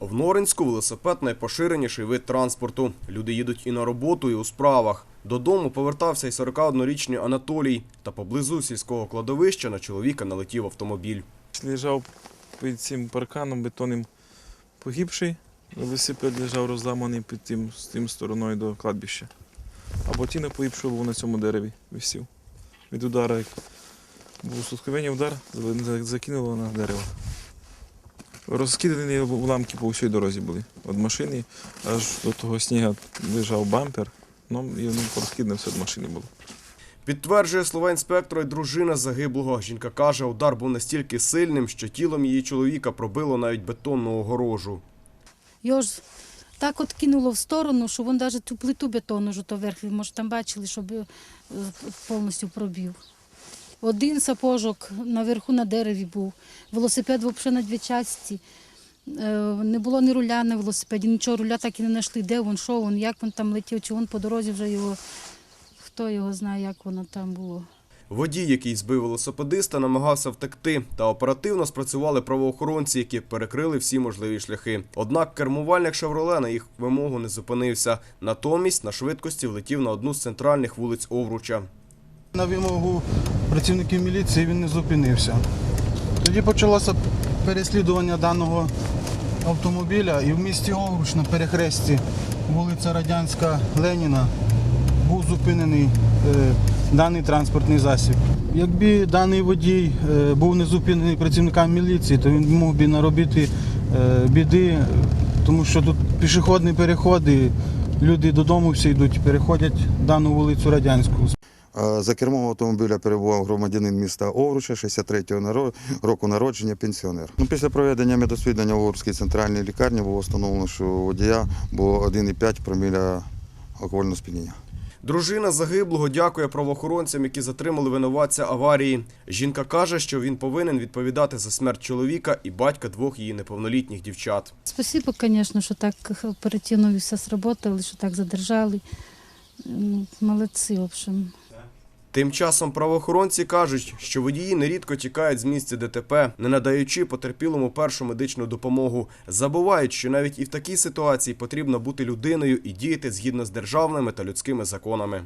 В Норинську велосипед найпоширеніший вид транспорту. Люди їдуть і на роботу, і у справах. Додому повертався й 41-річний Анатолій. Та поблизу сільського кладовища на чоловіка налетів автомобіль. Лежав під цим парканом бетонним погибший. Велосипед лежав розламаний під тим, з тим стороною до кладбища. А ботинок погибшого був на цьому дереві висів. Від удара, був сутковення удар, за- закинуло на дерево. Розкидані уламки по всій дорозі були. Від машини аж до того снігу лежав бампер, ну і воно порозкидане все від машини було. Підтверджує слова інспектора й дружина загиблого. Жінка каже, удар був настільки сильним, що тілом її чоловіка пробило навіть бетонну огорожу. Його ж так от кинуло в сторону, що він навіть цю плиту бетонну жовто верх, може там бачили, щоб е, повністю пробив. Один сапожок наверху на дереві був, велосипед взагалі на дві часті. Е, Не було ні руля на велосипеді, нічого руля так і не знайшли, де він, що він, як він там летів, чи він по дорозі вже його, хто його знає, як воно там було. Водій, який збив велосипедиста, намагався втекти, та оперативно спрацювали правоохоронці, які перекрили всі можливі шляхи. Однак кермувальник «Шевроле» на їх вимогу не зупинився. Натомість на швидкості влетів на одну з центральних вулиць Овруча. На вимогу працівників міліції він не зупинився. Тоді почалося переслідування даного автомобіля і в місті Овруч на перехресті вулиця Радянська Леніна був зупинений е, даний транспортний засіб. Якби даний водій е, був не зупинений працівниками міліції, то він мог би наробити е, біди, тому що тут пішохідні переходи, люди додому всі йдуть, переходять дану вулицю Радянську. За кермом автомобіля перебував громадянин міста Овруча, 63-го наро- року народження, пенсіонер. Ну, після проведення медосвідання в Овруцькій центральній лікарні було встановлено, що у водія було 1,5 проміля алкогольного сп'яніння. Дружина загиблого дякує правоохоронцям, які затримали винуватця аварії. Жінка каже, що він повинен відповідати за смерть чоловіка і батька двох її неповнолітніх дівчат. Спасибо, звісно, що так оперативно все сработали, що так задержали. Молодці, в общем. Тим часом правоохоронці кажуть, що водії нерідко тікають з місця ДТП, не надаючи потерпілому першу медичну допомогу. Забувають, що навіть і в такій ситуації потрібно бути людиною і діяти згідно з державними та людськими законами.